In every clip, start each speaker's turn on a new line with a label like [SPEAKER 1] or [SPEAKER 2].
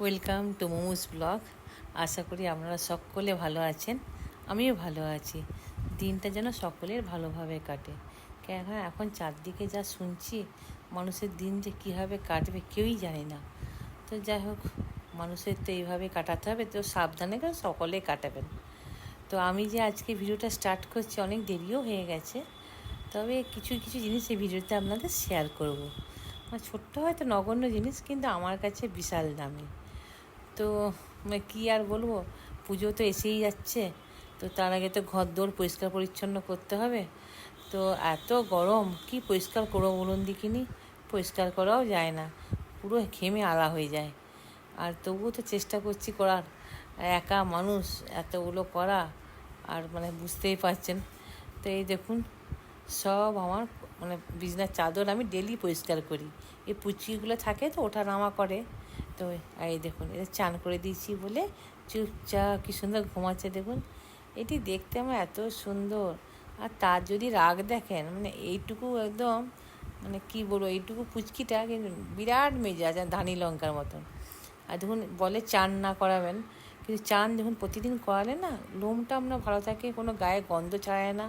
[SPEAKER 1] Welcome to momos blog আশা করি আপনারা সকলে ভালো আছেন। আমিও ভালো আছি। দিনটা যেন সকলের ভালোভাবে কাটে। কেন এখন চারদিকে যা শুনছি, মানুষের দিন যে কীভাবে কাটবে কেউই জানে না। তো যাই হোক, মানুষের তো এইভাবে কাটাতে হবে, তো সাবধানে কেন সকলে কাটাবেন। তো আমি যে আজকে ভিডিওটা স্টার্ট করছি, অনেক দেরিও হয়ে গেছে। তবে কিছু কিছু জিনিস এই ভিডিওতে আপনাদের শেয়ার করব। ছোট্ট হয়তো নগণ্য জিনিস, কিন্তু আমার কাছে বিশাল দামি। তো মানে কী আর বলব? পুজো তো এসেই যাচ্ছে। তো তার আগে তো ঘর দৌড় পরিষ্কার পরিচ্ছন্ন করতে হবে। তো এত গরম, কি পরিষ্কার করব বলুন দেখিনি? পরিষ্কার করাও যায় না। পুরো ঘেমে আলা হয়ে যায়। আর তবুও তো চেষ্টা করছি করার। একা মানুষ, এতগুলো করা, আর মানে বুঝতেই পারছেন। তো এই দেখুন, সব আমার মানে বিছনার চাদর আমি ডেলি পরিষ্কার করি। এই পুচিগুলো থাকে তো ওঠা নামা করে। তো এই দেখুন এটা চান করে দিয়েছি বলে চুপচাপ কী সুন্দর ঘুমাচ্ছে, দেখুন। এটি দেখতে আমার এত সুন্দর। আর তার যদি রাগ দেখেন মানে এইটুকু একদম মানে কি বলব, এইটুকু পুচকিটা কিন্তু বিরাট মেজাজ, আর ধানি লঙ্কার মতন। আর দেখুন, বলে চান না করাবেন, কিন্তু চান দেখুন প্রতিদিন করালে না, লোমটা আপনার ভালো থাকে, কোনো গায়ে গন্ধ ছাড়ায় না,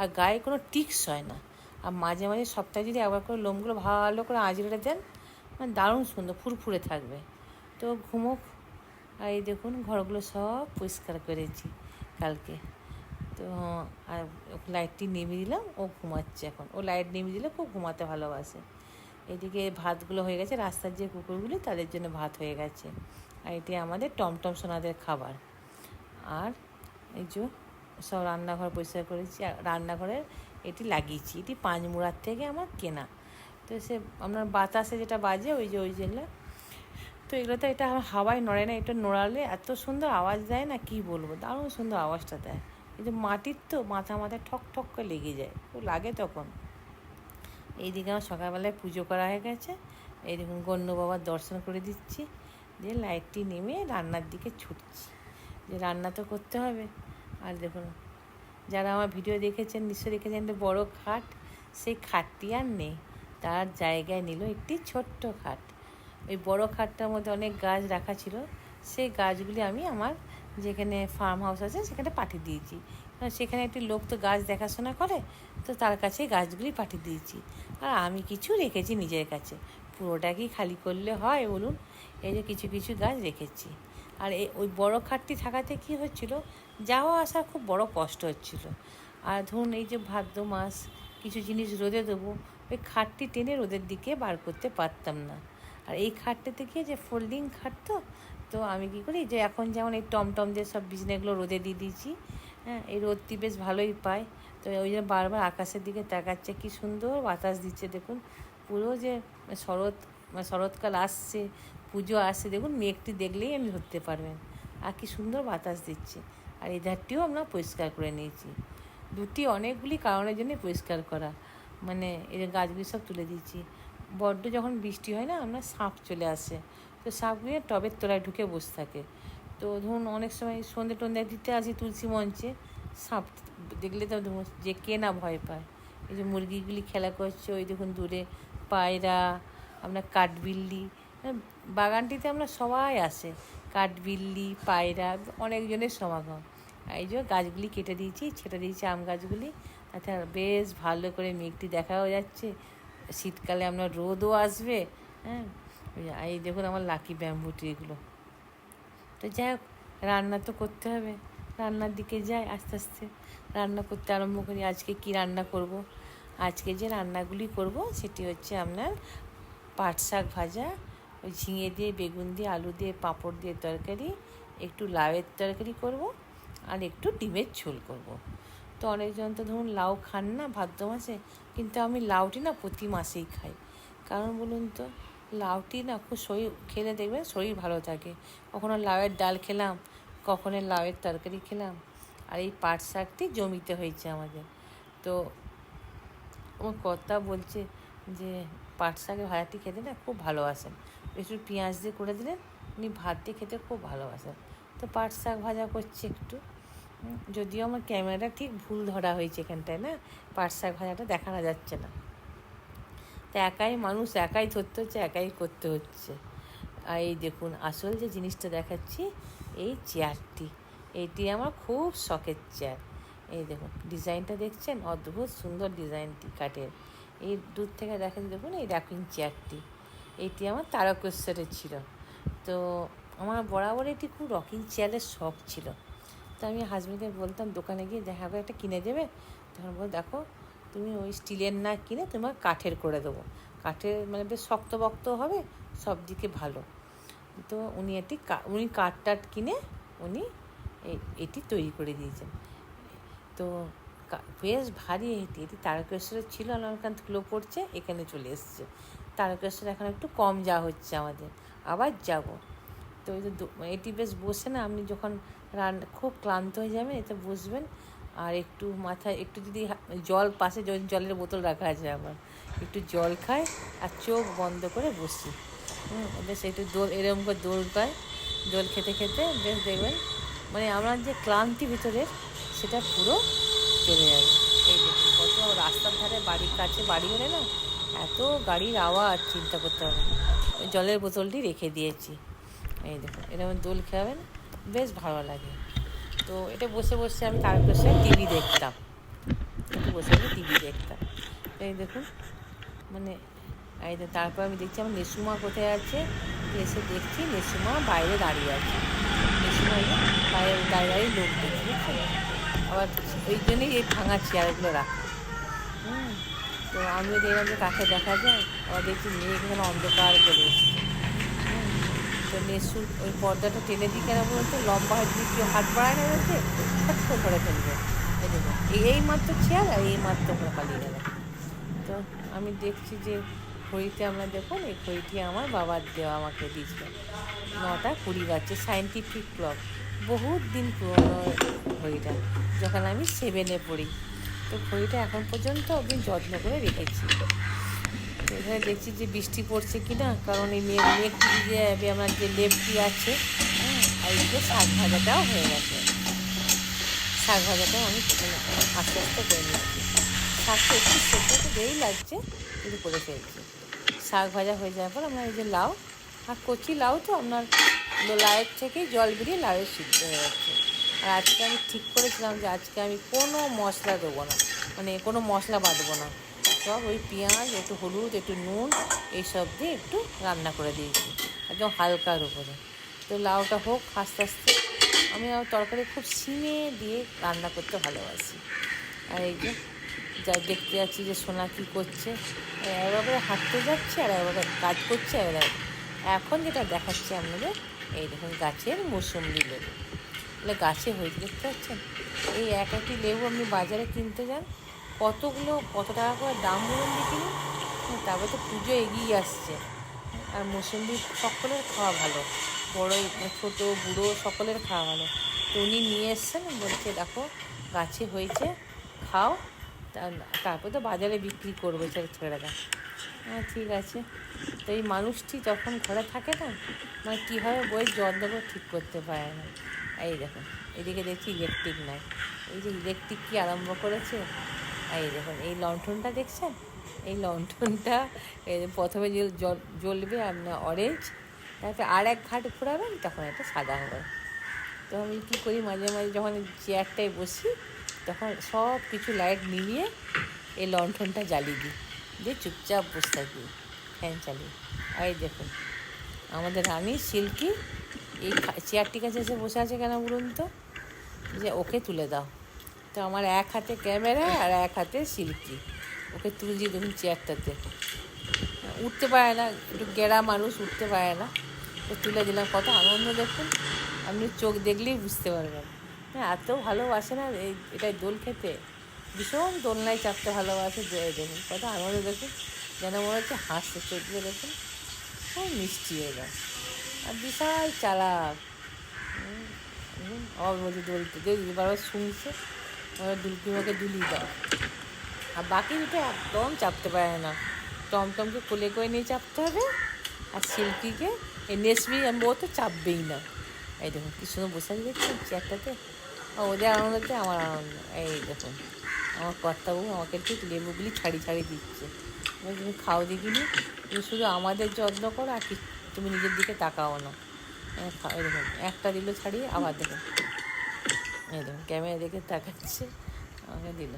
[SPEAKER 1] আর গায়ে কোনো টিক্স হয় না। আর মাঝে মাঝে সপ্তাহে যদি একবার করে লোমগুলো ভালো করে আঁচড়ে দেন দারুণ সুন্দর, ফুরফুরে থাকবে। তো ঘুমোক। আর এই দেখুন, ঘরগুলো সব পরিষ্কার করেছি কালকে। তো, আর লাইটটি নেমে দিলাম, ও ঘুমাচ্ছে এখন। ও লাইট নেমে দিলে খুব ঘুমাতে ভালোবাসে। এদিকে ভাতগুলো হয়ে গেছে, রাস্তার যে কুকুরগুলি, তাদের জন্য ভাত হয়ে গেছে। আর এটি আমাদের টমটম সোনাদের খাবার। আর এই যে সব রান্নাঘর পরিষ্কার করেছি। আর রান্নাঘরের এটি লাগিয়েছি। এটি পাঁচমুড়ার থেকে আমার কেনা। তো সে আপনার বাতাসে যেটা বাজে, ওই যে, ওই যেগুলো তো এগুলো তো এটা হাওয়ায় নড়ে না, এটা নড়ালে এত সুন্দর আওয়াজ দেয় না, কি বলব? দারুণ সুন্দর আওয়াজটা দেয়। কিন্তু মাটির তো মাথা মাথায় ঠক ঠক করে লেগে যায়, খুব লাগে তখন। এইদিকে আমার সকালবেলায় পুজো করা হয়ে গেছে। এই দেখুন, গণ্য বাবার দর্শন করে দিচ্ছি। দিয়ে লাইটটি নেমে রান্নার দিকে ছুটছি। যে রান্না তো করতে হবে। আর দেখুন, যারা আমার ভিডিও দেখেছেন, নিশ্চয়ই দেখেছেন বড় খাট, সেই খাটটি আর নেই। তার জায়গায় নিল একটি ছোট্ট খাট। ওই বড় খাটটার মধ্যে অনেক গাছ রাখা ছিল। সেই গাছগুলি আমি আমার যেখানে ফার্ম হাউস আছে, সেখানে পাঠিয়ে দিয়েছি। কারণ সেখানে একটি লোক তো গাছ দেখাশোনা করে, তো তার কাছে গাছগুলি পাঠিয়ে দিয়েছি। আর আমি কিছু রেখেছি নিজের কাছে। পুরোটা কি খালি করলে হয় বলুন? এই যে কিছু কিছু গাছ রেখেছি। আর এই ওই বড় খাটটি থাকাতে কি হচ্ছিল? যাওয়া আসা খুব বড় কষ্ট হচ্ছিল। আর ধরুন এই যে ভাদ্র মাস, কিছু জিনিস রোদে দেবো ওই খাটটি টেনে রোদের দিকে বার করতে পারতাম না। আর এই খাটটাতে কি যে ফোল্ডিং খাট তো তো আমি কী করি যে এখন যেমন এই টমটম দিয়ে সব বিজনেগুলো রোদে দিয়ে দিয়েছি হ্যাঁ এই রোদটি বেশ ভালোই পায়। তো ওই জন্য বারবার আকাশের দিকে তাকাচ্ছে, কি সুন্দর বাতাস দিচ্ছে দেখুন। পুরো যে শরৎ, শরৎকাল আসছে, পুজো আসছে, দেখুন মেঘটি দেখলেই আমি ধরতে পারবেন। আর কি সুন্দর বাতাস দিচ্ছে। আর এই ধারটিও আমরা পরিষ্কার করে নিয়েছি। দুটি অনেকগুলি কারণের জন্য পরিষ্কার করা। মানে এই যে গাছগুলি সব তুলে দিয়েছি। বড্ড যখন বৃষ্টি হয় না, আমরা সাপ চলে আসে। তো সাপগুলি টবের তলায় ঢুকে বসে থাকে। তো ধরুন অনেক সময় সন্ধে টন্ধে দিতে আসি তুলসী মঞ্চে, সাপ দেখলে তো যে কে না ভয় পায়। এই যে মুরগিগুলি খেলা করছে, ওই দেখুন দূরে পায়রা আপনার কাঠবিল্লি বাগানটিতে আমরা সবাই আসে। কাঠবিল্লি, পায়রা, অনেকজনের সমাগম। এই যে গাছগুলি কেটে দিয়েছি, ছেটে দিয়েছি আম গাছগুলি। তাতে বেশ ভালো করে মেঘটি দেখাও যাচ্ছে। শীতকালে আপনার রোদও আসবে হ্যাঁ? এই দেখুন আমার লাকি ব্যাম্বু ট্রিগুলো তো যাই হোক, রান্না তো করতে হবে। রান্নার দিকে যাই আস্তে আস্তে। রান্না করতে আরম্ভ করি। আজকে কি রান্না করব? আজকে যে রান্নাগুলি করব, সেটি হচ্ছে আপনার পাট শাক ভাজা, ওই ঝিঙে দিয়ে, বেগুন দিয়ে, আলু দিয়ে, পাঁপড় দিয়ে তরকারি, একটু লাউয়ের তরকারি করব, আর একটু ডিমের ঝোল করব। তো অনেকজন তো ধরুন লাউ খান না ভাদ্র মাসে, কিন্তু আমি লাউটি না প্রতি মাসেই খাই। কারণ বলুন তো, লাউটি না খুব শরীর, খেলে দেখবেন শরীর ভালো থাকে। কখনো লাউয়ের ডাল খেলাম, কখনো লাউয়ের তরকারি খেলাম, আর এই পাট শাকটি জমিতে হয়েছে আমাদের। তো আমার কর্তা বলছে যে, পাট শাকের ভাজাটি খেতে না খুব ভালোবাসেন। একটু পেঁয়াজ দিয়ে করে দিলেন, উনি ভাত দিয়ে খেতে খুব ভালোবাসেন। তো পাট শাক ভাজা করছি একটু। যদিও আমার ক্যামেরাটা ঠিক ভুল ধরা হয়েছে এখানটায়, না? শাক ভাজাটা দেখানো যাচ্ছে না। তো একাই মানুষ, একাই ধরতে হচ্ছে, একাই করতে হচ্ছে। আর এই দেখুন, আসল যে জিনিসটা দেখাচ্ছি, এই চেয়ারটি। এইটি আমার খুব শখের চেয়ার। এই দেখুন, ডিজাইনটা দেখছেন? অদ্ভুত সুন্দর ডিজাইনটি কাঠের। এই দূর থেকে দেখেন, দেখুন, এই রাকিং চেয়ারটি। এইটি আমার তারকেশ্বরের ছিল। তো আমার বরাবর এটি খুব রকিং চেয়ারের শখ ছিল। তো আমি হাজবেন্ডকে বলতাম, দোকানে গিয়ে দেখা করে একটা কিনে দেবে? তখন বল দেখো, তুমি ওই স্টিলের না কিনে তোমার কাঠের করে দেবো। কাঠের মানে বেশ শক্ত বক্ত হবে, সব দিকে ভালো। তো উনি কা- উনি কাঠ টাট কিনে উনি এটি তৈরি করে দিয়েছেন। তো বেশ ভারী এটি এটি তারকেশ্বরের ছিল আমারখান থেকে পড়ছে, এখানে চলে এসছে। তারকেশ্বর এখন একটু কম যা হচ্ছে আমাদের। আবার যাব। তো এটি বেশ বসে না, আপনি যখন রান, খুব ক্লান্ত হয়ে যাবেন এতে বসবেন আর একটু মাথায়, একটু যদি জল, পাশে জলের বোতল রাখা আছে আমার, একটু জল খাই আর চোখ বন্ধ করে বসি। বেশ একটু দোল, এরকম করে দোল পায় দোল খেতে খেতে বেশ দেখবেন মানে আমার যে ক্লান্তি ভিতরে, সেটা পুরো চলে যাবে। এই দেখুন কত রাস্তার ধারে বাড়ির কাছে বাড়ি হলে না, এত গাড়ির আওয়াজ, চিন্তা করতে হবে। জলের বোতলটি রেখে দিয়েছি। এই দেখুন, এরকম দোল খাবেন বেশ ভালো লাগে। তো এটা বসে বসে আমি তার পাশে টিভি দেখতাম। একটু বসে বসে টিভি দেখতাম। এই দেখুন মানে এই তারপর আমি দেখছি আমার নেসুমা কোথায় আছে? এসে দেখছি নেসুমা বাইরে দাঁড়িয়ে আছে। নেসুমা বাইরে দাঁড়িয়ে দাঁড়িয়ে লোক দেখছি আবার ওই জন্যই এই ভাঙা চেয়ারগুলো রাখা। তো আমিও দেখলাম যে কাকে দেখা যায়? আবার দেখছি মেয়ে এখানে অন্ধকার করে এসছে। তো নেসুর ওই পর্দাটা টেনে দিই কেন বলুন তো? লম্বা হাত দিয়ে কেউ হাত বাড়ায় না বলতে ফট করে ফেলবে। এই মাত্র চেয়ার আর এই মাত্র ওখানে পালিয়ে গেল। তো আমি দেখছি যে ঘড়িতে আমরা দেখুন, এই ঘড়িটি আমার বাবার দেওয়া আমাকে দিয়েছিল। নটা কুড়ি বাজছে সায়েন্টিফিক ক্লক বহুত দিন পুরনো ঘড়িটা, যখন আমি সেভেনে পড়ি। তো ঘড়িটা এখন পর্যন্ত আমি যত্ন করে রেখেছি। এখানে দেখছি যে বৃষ্টি পড়ছে কি না কারণ এই মেঘ মেঘটি যে আমার যে লেপটি আছে হ্যাঁ, আর যে শাক ভাজাটাও হয়ে গেছে। শাক ভাজাটাও আমি আস্তে আস্তে করে নিচ্ছি। শাকটা একটু সেদ্ধ তো দেরি লাগছে কিন্তু করে ফেলছি। শাক ভাজা হয়ে যাওয়ার পর আমরা এই যে লাউ আর কচি লাউ তো আপনার লাউয়ের থেকেই জল বেরিয়ে লাউয়ের সিদ্ধ হয়ে যাচ্ছে। আর আজকে আমি ঠিক করেছিলাম যে আজকে আমি কোনো মশলা দেবো না মানে কোনো মশলা বাঁধবো না। সব ওই পেঁয়াজ, একটু হলুদ, একটু নুন এইসব দিয়ে একটু রান্না করে দিয়েছি। একদম হালকার উপরে। তো লাউটা হোক, আস্তে আস্তে। আমি আমার তরকারি খুব সিমে দিয়ে রান্না করতে ভালোবাসি। আর এই যে, যা দেখতে যাচ্ছি যে সোনা কী করছে। এভাবে হাঁটতে যাচ্ছে, আর এভাবে কাজ করছে এবার এখন যেটা দেখাচ্ছি আপনাদের, এই দেখুন গাছের মৌসুমি লেবু। এগুলো গাছে হয়েছে দেখতে পাচ্ছেন? এই এক একটি লেবু আপনি বাজারে কিনতে যান কতগুলো, কত টাকা করে দাম বলুন দেখিনি তারপরে তো পুজো এগিয়ে আসছে। আর মৌসুম্বি সকলের খাওয়া ভালো। বড়ই ছোটো, বুড়ো, সকলের খাওয়া ভালো। তো উনি নিয়ে এসছেন, বলছে, দেখো, গাছে হয়েছে, খাও তারপর তো বাজারে বিক্রি করবে ছেলে ছেলেরা হ্যাঁ ঠিক আছে। তো এই মানুষটি যখন ঘরে থাকে না মানে কীভাবে বইয়ের করে ঠিক করতে পারে না। এই দেখুন এদিকে দেখছি ইলেকট্রিক নাই। এই যে ইলেকট্রিক কি আরম্ভ করেছে? এই দেখুন, এই লণ্ঠনটা দেখছেন? এই লণ্ঠনটা, এই প্রথমে যে জ্বলবে আপনার অরেঞ্জ তারপরে আর এক ঘাট ঘোরাবেন, তখন এটা সাদা হবে। তো আমি কী করি, মাঝে মাঝে যখন চেয়ারটায় বসি, তখন সব কিছু লাইট নিভিয়ে এই লণ্ঠনটা জ্বালিয়ে দিই। দিয়ে চুপচাপ বসে থাকি ফ্যান চালিয়ে। আর এই দেখুন, আমাদের রানী সিল্কি, এই চেয়ারটির কাছে এসে বসে আছে কেন বলুন তো? যে ওকে তুলে দাও। তো আমার এক হাতে ক্যামেরা আর এক হাতে সিল্কি। ওকে তুলছি দেখুন চেয়ারটাতে। উঠতে পারে না, একটু গেড়া মানুষ উঠতে পারে না। তো তুলে দিলাম, কত আনন্দ দেখুন। আপনি চোখ দেখলেই বুঝতে পারবেন। হ্যাঁ এত ভালোবাসে না, এই এটাই দোল খেতে। ভীষণ দোলনায় চাপতে ভালোবাসে দেখুন, কত আনন্দ দেখুন। যেন মনে হচ্ছে হাসতে চোখগুলো দেখুন। খুব মিষ্টি এরা। আর বিশাল চালাক। আবার বলছে দোলতে বারবার শুনছে। এবার দুলকিমাকে দুলিয়ে দাও। আর বাকি দুটো একদম চাপতে পারে না। টমটমকে কোলে করে নিয়ে চাপতে হবে, আর শিল্পীকে, এই নেসবি ও তো চাপবেই না। এই দেখুন, কি সুন্দর বসে আছে চেয়ারটাতে? ওদের আনন্দ হচ্ছে আমার আনন্দ। এই দেখুন, আমার কর্তাবু আমাকে ঠিক লেবুগুলি ছাড়ি ছাড়ি দিচ্ছে। তুমি খাও দেখিনি, তুমি শুধু আমাদের যত্ন করো, আর তুমি নিজের দিকে তাকাও না। খা- দেখুন, একটা দিল ছাড়িয়ে আবার দেখুন। ক্যামেরা দেখে তাকাচ্ছে, আমাকে দিল।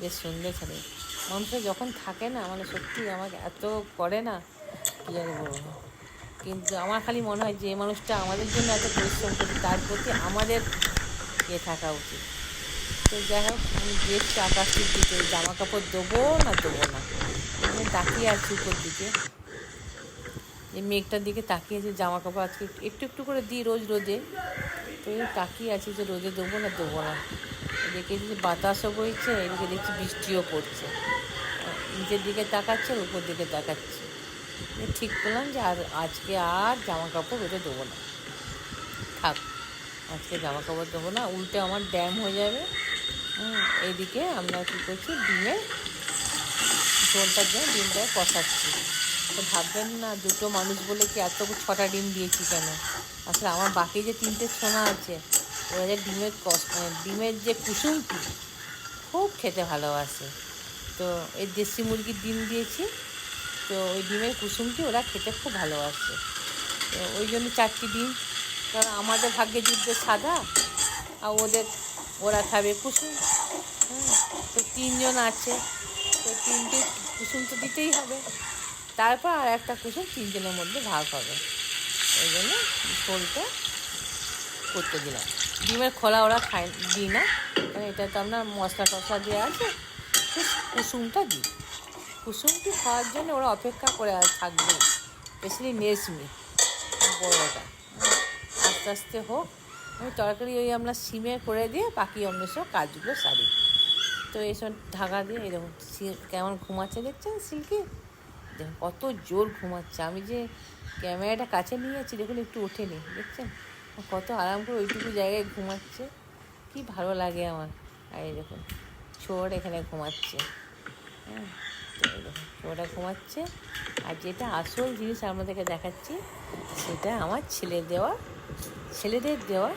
[SPEAKER 1] বেশ সুন্দর ছাড়িয়ে মানুষের যখন থাকে না মানে সত্যি আমাকে এত করে না, কী আর বলব? কিন্তু আমার খালি মনে হয় যে মানুষটা আমাদের জন্য এত পরিশ্রম করছে তার প্রতি আমাদের ইয়ে থাকা উচিত। তো যাই হোক, আমি দেখছি আকাশের দিকে জামা কাপড় দেবো না দেবো না তাকিয়ে আছি উপর দিকে। এই মেঘটার দিকে তাকিয়ে আছি জামা কাপড় আজকে একটু একটু করে দিই রোজ রোদে তো তাকিয়ে আছি যে রোদে দেবো না দেবো না। এদিকে দেখছি বাতাসও বইছে, এদিকে দেখছি বৃষ্টিও পড়ছে। নিচের দিকে তাকাচ্ছে উপর দিকে তাকাচ্ছে। ঠিক করলাম যে আর আজকে আর জামা কাপড় রোদে দেবো না। থাক, আজকে জামা কাপড় দেবো না, উল্টে আমার ড্যাম হয়ে যাবে। এইদিকে আমরা কী করছি ডিমে ঝোলটার জন্য ডিমটা কষাচ্ছি। তো ভাববেন না, দুটো মানুষ বলে কি এত ছটা ডিম দিয়েছি কেন? আসলে আমার বাকি যে তিনটে সোনা আছে, ওরা যে ডিমের কষ মানে ডিমের যে কুসুমটি, খুব খেতে ভালোবাসে। তো এই দেশি মুরগির ডিম দিয়েছি, তো ওই ডিমের কুসুমটি ওরা খেতে খুব ভালোবাসে। তো ওই জন্য চারটি ডিম। কারণ আমাদের ভাগ্যে যুদ্ধ সাদা, আর ওদের, ওরা খাবে কুসুম। হ্যাঁ তো তিনজন আছে, তো তিনটে কুসুম তো দিতেই হবে। তারপর আর একটা কুসুম তিনজনের মধ্যে ভাগ হবে। ওই জন্য ঝোলটা করতে দিলাম। ডিমের খোলা ওরা খায় দিই না। কারণ এটা তো আপনার মশলা টশলা দেওয়া আছে। কুসুমটা দিই। কুসুমটি খাওয়ার জন্য ওরা অপেক্ষা করে আর থাকবে। স্পেশালি নেসমি, বড়োটা। আস্তে আস্তে হোক। আমি তরকারি ওই আমরা সিমে করে দিয়ে বাকি অন্য সব কাজগুলো সারি। তো এইসব ঢাকা দিয়ে এরকম কেমন ঘুমাচ্ছে দেখছেন সিল্কি? দেখুন কত জোর ঘুমাচ্ছে। আমি যে ক্যামেরাটা কাছে নিয়ে যাচ্ছি, দেখুন একটু ওঠেনি, দেখছেন? কত আরাম করে ওইটুকু জায়গায় ঘুমাচ্ছে। কি ভালো লাগে আমার। আর দেখুন ছোট এখানে ঘুমাচ্ছে। হ্যাঁ ছোটা ঘুমাচ্ছে। আর যেটা আসল জিনিস আপনাদেরকে দেখাচ্ছি, সেটা আমার ছেলে দেওয়া, ছেলেদের দেওয়া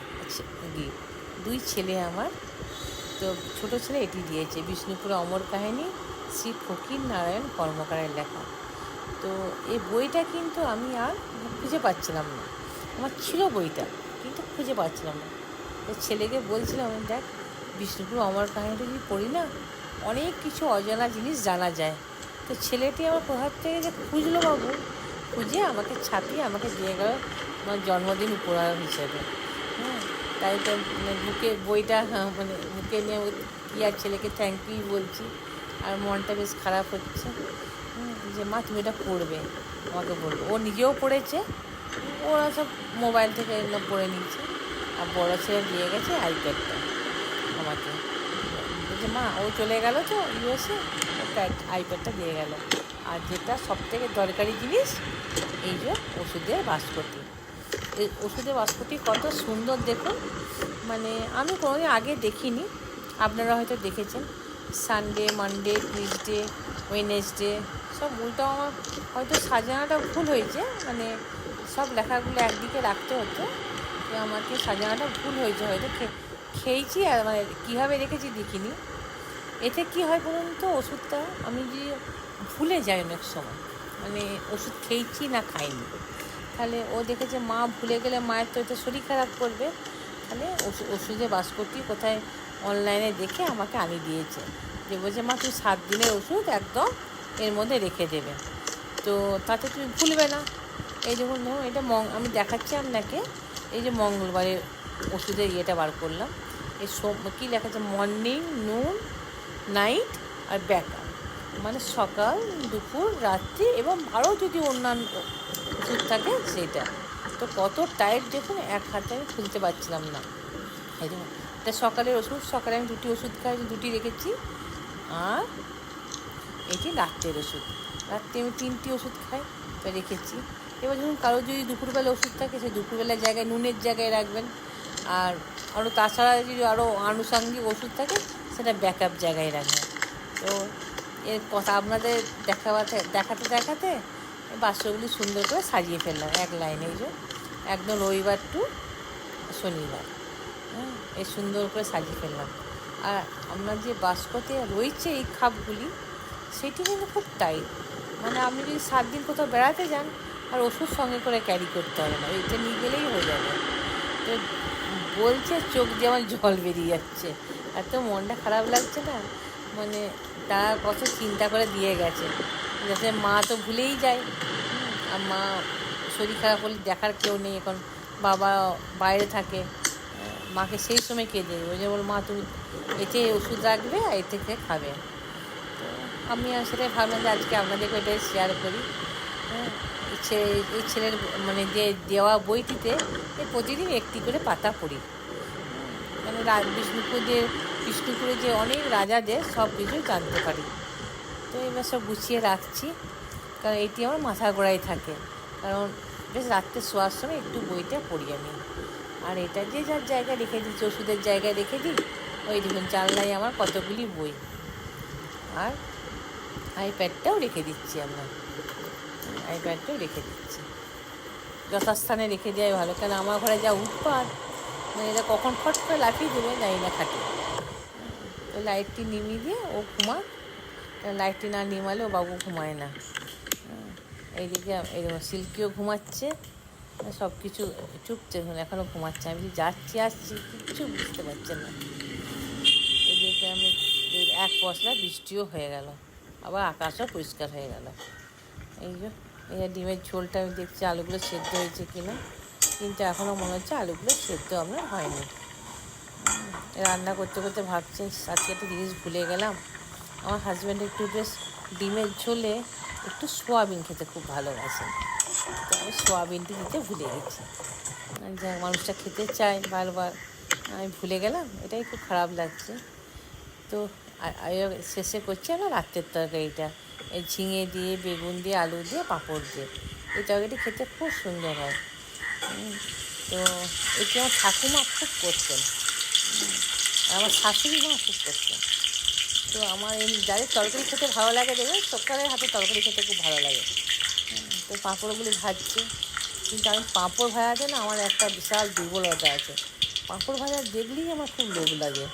[SPEAKER 1] গিফট দুই ছেলে আমার। তো ছোট ছেলে এটি দিয়েছে, বিষ্ণুপুর অমর কাহিনী, শ্রী ফকির নারায়ণ কর্মকারের লেখা। তো এই বইটা কিন্তু আমি আর খুঁজে পাচ্ছিলাম না। আমার ছিল বইটা কিন্তু খুঁজে পাচ্ছিলাম না। তো ছেলেকে বলছিলাম দেখ বিষ্ণুপুর অমর কাহিনীটা যদি পড়ি না অনেক কিছু অজানা জিনিস জানা যায়। তো ছেলেটি আমার কোথার থেকে যে খুঁজলো বাবু খুঁজে আমাকে ছাপিয়ে আমাকে দিয়ে গেল আমার জন্মদিন উপহার হিসেবে। হ্যাঁ তাই তো মানে বুকে বইটা হ্যাঁ, মানে বুকে নিয়ে কি আর ছেলেকে থ্যাংক ইউ বলছি। আর মনটা বেশ খারাপ হচ্ছে। যে, মা, তুমি এটা পড়বে। আমাকে বলবে ও নিজেও পড়েছে। ওরা সব মোবাইল থেকে এগুলো পড়ে নিয়েছে। আর বড় ছেলে দিয়ে গেছে আইপ্যাডটা আমাকে। বলছে, মা, ও চলে গেল তো ইউএসএ। আইপ্যাডটা দিয়ে গেল। আর যেটা সব থেকে দরকারি জিনিস, এই যে ওষুধের বাস্কটি এই ওষুধের বাস্কটি কত সুন্দর দেখুন। মানে আমি কোনোদিন আগে দেখিনি। আপনারা হয়তো দেখেছেন। সানডে, মানডে টিউসডে ওয়েনেসডে সব উল্টো আমার, হয়তো সাজানোটা ভুল হয়েছে মানে সব লেখাগুলো একদিকে রাখতে হতো তো আমাকে সাজানোটা ভুল হয়েছে, হয়তো খেয়েছি আর মানে কীভাবে রেখেছি দেখিনি। এতে কি হয় বলুন তো, ওষুধটা আমি যে ভুলে যাই অনেক সময় মানে ওষুধ খেয়েছি না খাইনি। তাহলে ও দেখেছে, মা ভুলে গেলে মায়ের তো এটা শরীর খারাপ করবে, তাহলে ওষু- ওষুধের বাস্কটি কোথায় অনলাইনে দেখে আমাকে আনিয়ে দিয়েছে। যে বলছে মা, তুই সাত দিনের ওষুধ একদম এর মধ্যে রেখে দেবে। তো তাতে তুমি ভুলবে না। এই দেখুন ধরুন এটা মং আমি দেখাচ্ছি আপনাকে। এই যে মঙ্গলবারের ওষুধের ইয়েটা বার করলাম। এই সোম কী লেখা আছে? মর্নিং, নুন, নাইট আর ব্যাকআপ। মানে সকাল, দুপুর, রাত্রি এবং আরও যদি অন্যান্য ওষুধ থাকে সেটা। তো কত টাইট দেখুন, এক হাতে আমি খুলতে পারছিলাম না। এই দেখুন এটা সকালের ওষুধ, সকালে আমি দুটি ওষুধ খাই, দুটি রেখেছি। আর এটি রাত্রের ওষুধ। রাত্রে আমি তিনটি ওষুধ খাই, তো রেখেছি। এবার ধরুন কারও যদি দুপুরবেলা ওষুধ থাকে, সে দুপুরবেলার জায়গায়, নুনের জায়গায় রাখবেন। আর আরও তাছাড়া যদি আরও আনুষঙ্গিক ওষুধ থাকে, সেটা ব্যাকআপ জায়গায় রাখবেন। তো এর কথা আপনাদের দেখাতে দেখাতে দেখাতে এই বাক্সগুলি সুন্দর করে সাজিয়ে ফেললাম এক লাইনে। এই যে একদম রবিবার টু শনিবার। হ্যাঁ এই সুন্দর করে সাজিয়ে ফেললাম। আর আপনার যে বাস্কতে রয়েছে এই খাপগুলি সেটি কিন্তু খুব টাইট মানে আপনি যদি সাত দিন কোথাও বেড়াতে যান, আর ওষুধ সঙ্গে করে ক্যারি করতে হবে না। এটা নিয়ে গেলেই হয়ে যাবে। তো বলছে চোখ দিয়ে আমার জল বেরিয়ে যাচ্ছে। এত মনটা খারাপ লাগছে না। মানে তারা কত চিন্তা করে দিয়ে গেছে। যাতে মা তো ভুলেই যায়। আর মা শরীর খারাপ হলে দেখার কেউ নেই। এখন বাবা বাইরে থাকে। মাকে সেই সময় কে দেবে। ওই যে বল মা, তুমি এতে ওষুধ রাখবে আর এ থেকে খাবে। তো আমি আর সেটাই ভাবলাম যে আজকে আপনাদেরকে এটাই শেয়ার করি। হ্যাঁ এই ছেলের মানে যে দেওয়া বইটিতে প্রতিদিন একটি করে পাতা পড়ি। মানে বিষ্ণুপুরের বিষ্ণুপুরে যে অনেক রাজাদের সব কিছুই জানতে পারি। তো এবার সব গুছিয়ে রাখছি, কারণ এটি আমার মাথা গোড়ায় থাকে। কারণ বেশ রাত্রে শোয়ার সময় একটু বইটা পড়ি আমি। আর এটা যে যার জায়গায় রেখে দিচ্ছি ওষুধের জায়গায় রেখে দিই, ওই দেখুন জানলায় আমার কতগুলি বই। আর আইপ্যাডটাও রেখে দিচ্ছি আমরা। আইপ্যাডটাও রেখে দিচ্ছি। যথাস্থানে রেখে দেওয়াই ভালো, কেন আমার ঘরে যা উৎপাদ মানে এটা কখন ফট করে লাফিয়ে দেবে জানি না খাটে। তো লাইটটি নিমিয়ে দিয়ে ও ঘুমাক। লাইটটি না নিমালে ও বাবু ঘুমায় না। এইদিকে এই দেখুন সিল্কিও ঘুমাচ্ছে। সব কিছু এখন এখনও ঘুমাচ্ছে। আমি যাচ্ছি, আসছি, কিচ্ছু বুঝতে পারছেন না। এদিকে আমি এক পশলা বৃষ্টিও হয়ে গেল। আবার আকাশও পরিষ্কার হয়ে গেল। এই যে, এই ডিমের ঝোলটা আমি দেখছি, আলুগুলো সেদ্ধ হয়েছে কিনা। কিন্তু এখনও মনে হচ্ছে আলুগুলো সেদ্ধ আমরা হয়নি। রান্না করতে করতে ভাবছি, আজকে একটা জিনিস ভুলে গেলাম। আমার হাজব্যান্ড একটু বেশ ডিমের ঝোলে একটু সোয়াবিন খেতে খুব ভালোবাসে আমি সোয়াবিনটি দিতে ভুলে গেছি। যা মানুষটা খেতে চায়, বারবার আমি ভুলে গেলাম, এটাই খুব খারাপ লাগছে। তো শেষে করছি আমার রাত্রের তরকারিটা। এই ঝিঙে দিয়ে, বেগুন দিয়ে, আলু দিয়ে, পাঁপড় দিয়ে। এই তরকারিটি খেতে খুব সুন্দর হয়। তো এটি আমার ঠাকুমা খুব করতেন। আমার শাশুড়ি মা খুব করতেন। তো আমার এই যাদের তরকারি খেতে ভালো লাগে দেখবেন সকালের হাতে তরকারি খেতে খুব ভালো লাগে। তো পাঁপড়গুলি ভাজছে। কিন্তু আমি পাঁপড় ভাজাতে না আমার একটা বিশাল দুর্বলতা আছে। পাঁপড় ভাজা দেখলেই আমার খুব লোভ লাগে।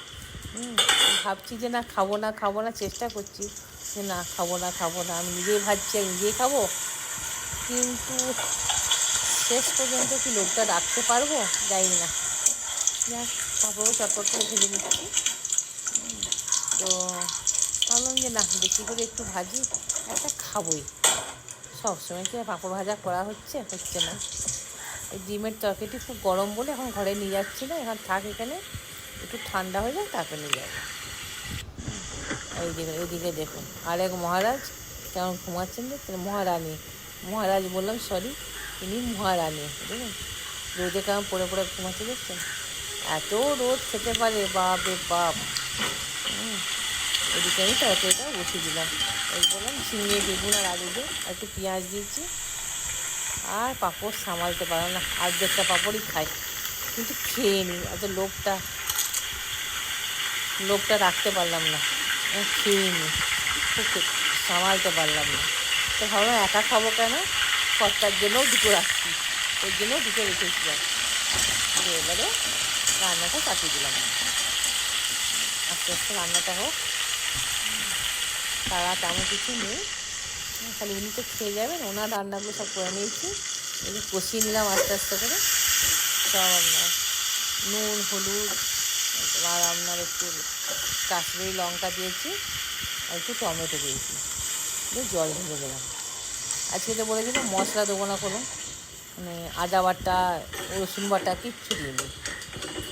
[SPEAKER 1] ভাবছি যে না খাব না খাব না, চেষ্টা করছি যে না খাব না খাব না। আমি নিজেই ভাজছি, আমি নিজেই খাব। কিন্তু শেষ পর্যন্ত কি লোকটা রাখতে পারব? জানি না। যাক চটপট করে ভেজে নিচ্ছি। তো ভাবলাম যে না, বেশি করে একটু ভাজি, একটা খাবোই। সবসময় কি পাঁপড় ভাজা করা হচ্ছে হচ্ছে না। এই ডিমের তরকারিটি খুব গরম বলে এখন ঘরে নিয়ে যাচ্ছি না, এখন থাক এখানে। একটু ঠান্ডা হয়ে যায় তারপরে নিয়ে যাব। এই দিকে এইদিকে দেখুন আর এক মহারাজ কেমন ঘুমাচ্ছেন দেখছেন মহারানী, মহারাজ বললাম সরি তিনি মহারানী, বুঝলেন? রোদে কেমন পড়ে পড়ে ঘুমাচ্ছে দেখছেন? এত রোদ খেতে পারে বাপ। রে বাপ এদিকে আমি তরকারিটা বসিয়ে দিলাম। বললাম, ঝিঙে, বেগুন আর আলু দিয়ে একটু পেঁয়াজ দিয়েছি। আর পাঁপড় সামালতে পারলাম না অর্ধেকটা পাঁপড়ই খাই। কিন্তু খেয়ে নিই এত লোভটা লোভটা রাখতে পারলাম না। খেয়ে নিই সামালতে পারলাম না। তো ভাবলাম একা খাব কেন? কর্তার জন্যও দুটো রাখছি, ওর জন্যও দুটো রেখেছিলাম এবারে রান্নাটা কাটিয়ে দিলাম। আস্তে আস্তে রান্নাটা হোক। তারা তেমন কিছু নেই। খালি উনি তো খেয়ে যাবেন ওনার রান্নাগুলো সব করে নিয়েছি। এই কষিয়ে নিলাম আস্তে আস্তে করে। সব আপনার নুন হলুদ আর আপনার একটু কাশ্মীরি লঙ্কা দিয়েছি আর একটু টমেটো দিয়েছি। দিয়ে জল ঢেলে দিলাম। আজকে তো বলেছিলাম মশলা দেবো না কোনো। মানে আদা বাটা রসুন বাটা কিচ্ছু দিইনি।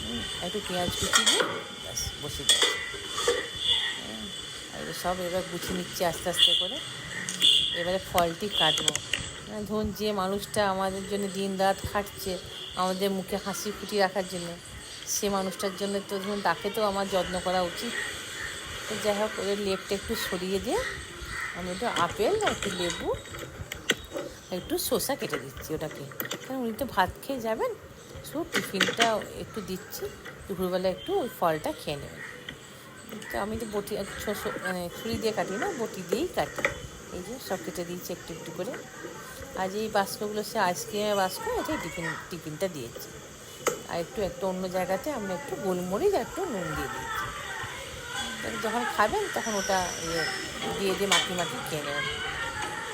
[SPEAKER 1] হুম, একটু পেঁয়াজ কুচি দিয়ে ব্যাস আর এবার সব এবার গুছিয়ে নিচ্ছি আস্তে আস্তে করে। এবারে ফলটি কাটবো। হ্যাঁ, ধরুন যে মানুষটা আমাদের জন্য দিন রাত খাটছে আমাদের মুখে হাসি ফুটি রাখার জন্য সে মানুষটার জন্য তো ধরুন তাকে তো আমার যত্ন করা উচিত। তো যাই হোক ওদের লেপটা একটু সরিয়ে দিয়ে আমি একটু আপেল একটু লেবু একটু শসা কেটে দিচ্ছি ওটাকে। কারণ উনি তো ভাত খেয়ে যাবেন শুধু টিফিনটা একটু দিচ্ছি দুপুরবেলা একটু ওই ফলটা খেয়ে নেবেন। তো আমি তো বটি মানে ছুরি দিয়ে কাটি না, বটি দিয়েই কাটি। এই যে সব কেটে দিয়েছি একটু একটু করে। আজ এই বাস্কগুলো সে আইসক্রিমের বাস্ক এটাই টিফিন, টিফিনটা দিয়েছি। আর একটু একটু অন্য জায়গাতে আমরা একটু গোলমরিচ আর একটু নুন দিয়ে দিয়েছি। যখন খাবেন তখন ওটা ইয়ে দিয়ে দিয়ে মাখি মাখি খেয়ে নেবেন।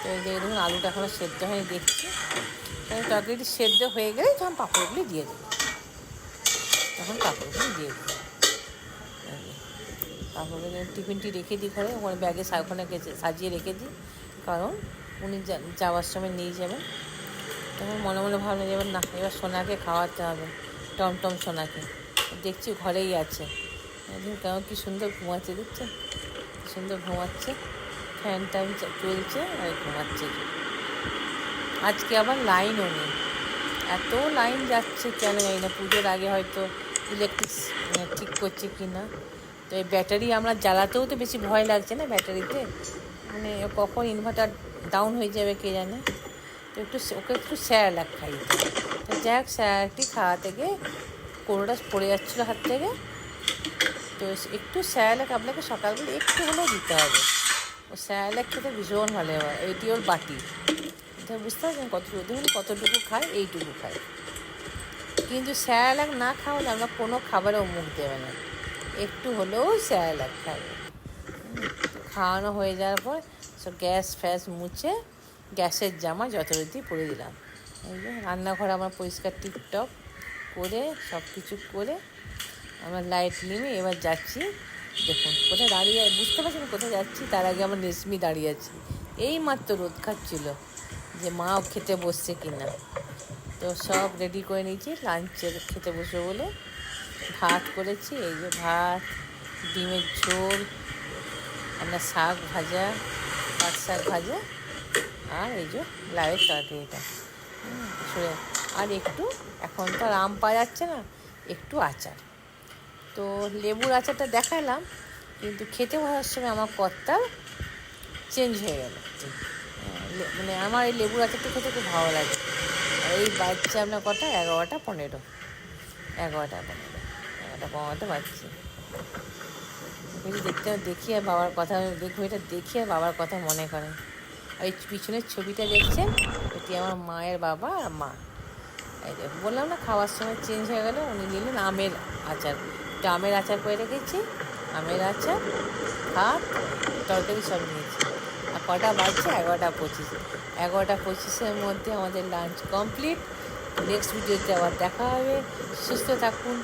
[SPEAKER 1] তো এই যে দেখুন আলুটা এখনও সেদ্ধ হয়ে দেখছি। তাহলে তরকারিটি সেদ্ধ হয়ে গেলে তখন পাঁপড়গুলি দিয়ে দেবো। তখন পাঁপড়গুলি দিয়ে দেবো। পাঁপড়গুলো টিফিনটি রেখে দিই ঘরে, ওখানে ব্যাগে ওখানে সাজিয়ে রেখে দিই। কারণ উনি যাওয়ার সময় নিয়ে যাবেন। তখন মনে মনে ভাবলেন এবার না, এবার সোনাকে খাওয়াতে হবে, টমটম সোনাকে। দেখছি ঘরেই আছে। কেমন কি সুন্দর ঘুমাচ্ছে দেখছে সুন্দর ঘুমাচ্ছে। ফ্যান চা- চলছে আর ঘুমাচ্ছে। আজকে আবার লাইনও নেই। এত লাইন যাচ্ছে কেন জানি না, পুজোর আগে হয়তো ইলেকট্রিক ঠিক করছে কি না তো এই ব্যাটারি আমরা জ্বালাতেও তো বেশি ভয় লাগছে না ব্যাটারিতে? মানে কখন ইনভার্টার ডাউন হয়ে যাবে কে জানে? তো একটু ওকে একটু স্যারালাক খাই তো যাই হোক স্যারালাকটি খাওয়াতে গিয়ে কোনোটা পড়ে যাচ্ছিল হাত থেকে। তো একটু স্যারালাক আপনাকে সকালবেলা একটু হলেও দিতে হবে। ও স্যারালাক খেতে ভীষণ ভালো হয়। এইটি ওর বাটি। তো বুঝতে পারছেন কতটুকু দেখুন কতটুকু খায়, এইটুকু খায়। কিন্তু স্যারালাক না খাওয়ালে আমরা কোনো খাবারেও মুখ দেবে না। একটু হলেও স্যারালাক খাবে। খাওয়ানো হয়ে যাওয়ার পর সব গ্যাস ফ্যাস মুছে গ্যাসের জামা যথারীতি পরে দিলাম। এই যে রান্নাঘর আমার পরিষ্কার টিপটপ করে সব কিছু করে আমরা লাইট নেমে এবার যাচ্ছি। দেখুন, কোথায় দাঁড়িয়ে বুঝতে পারছেন কোথায় যাচ্ছি? তার আগে আমার রেশমি দাঁড়িয়ে আছি। এই মাত্র রোদ খাচ্ছিল যে মাও খেতে বসছে কিনা। তো সব রেডি করে নিয়েছি, লাঞ্চের খেতে বসবে বলে। ভাত করেছি, এই যে ভাত, ডিমের ঝোল আপনার শাক ভাজা, পাট শাক ভাজা, আর এই যে লাউয়ের তরকারিটা সরে আর একটু, এখন তো আর আম পাওয়া যাচ্ছে না, একটু আচার। তো লেবুর আচারটা দেখালাম, কিন্তু খেতে বসার সময় আমার কর্তা চেঞ্জ হয়ে গেল। মানে আমার এই লেবুর আচারটা খেতে খুব ভালো লাগে। এই বাচ্চা আপনার কটা? এগারোটা, পনেরো। এগারোটা, পনেরো। পনেরোটা বাজছে বুঝি দেখতে দেখি আর বাবার কথা, দেখব এটা দেখি আর বাবার কথা মনে করে। আর এই পিছনের ছবিটা দেখছেন? এটি আমার মায়ের বাবা আর মা। বললাম না, খাওয়ার সময় চেঞ্জ হয়ে গেল উনি নিলেন আমের আচার। তো আমের আচার করে রেখেছি। আমের আচার, ভাত, তরকারি সব নিয়েছি। আর কটা বাজছে? এগারোটা পঁচিশ। এগারোটা পঁচিশের মধ্যে আমাদের লাঞ্চ কমপ্লিট নেক্সট ভিডিওতে আবার দেখা হবে। সুস্থ থাকুন